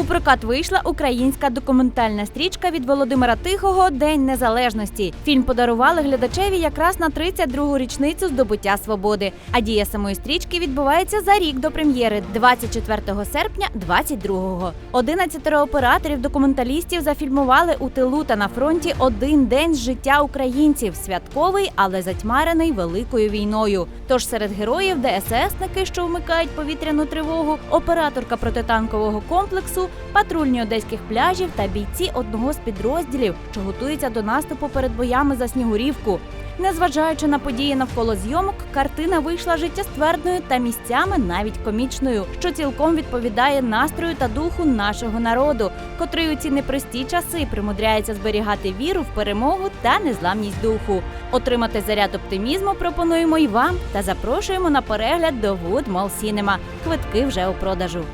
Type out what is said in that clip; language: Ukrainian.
У прокат вийшла українська документальна стрічка від Володимира Тихого День Незалежності. Фільм подарували глядачеві якраз на 32-гу річницю здобуття свободи. А дія самої стрічки відбувається за рік до прем'єри 24 серпня 22-го. 11 операторів документалістів зафільмували у тилу та на фронті один день з життя українців, святковий, але затьмарений великою війною. Тож серед героїв ДССники, що вмикають повітряну тривогу, операторка протитанкового комплексу, патрульні одеських пляжів та бійці одного з підрозділів, що готуються до наступу перед боями за Снігурівку. Незважаючи на події навколо зйомок, картина вийшла життєствердною та місцями навіть комічною, що цілком відповідає настрою та духу нашого народу, котрий у ці непрості часи примудряється зберігати віру в перемогу та незламність духу. Отримати заряд оптимізму пропонуємо й вам та запрошуємо на перегляд до Wood Mall Cinema. Квитки вже у продажу.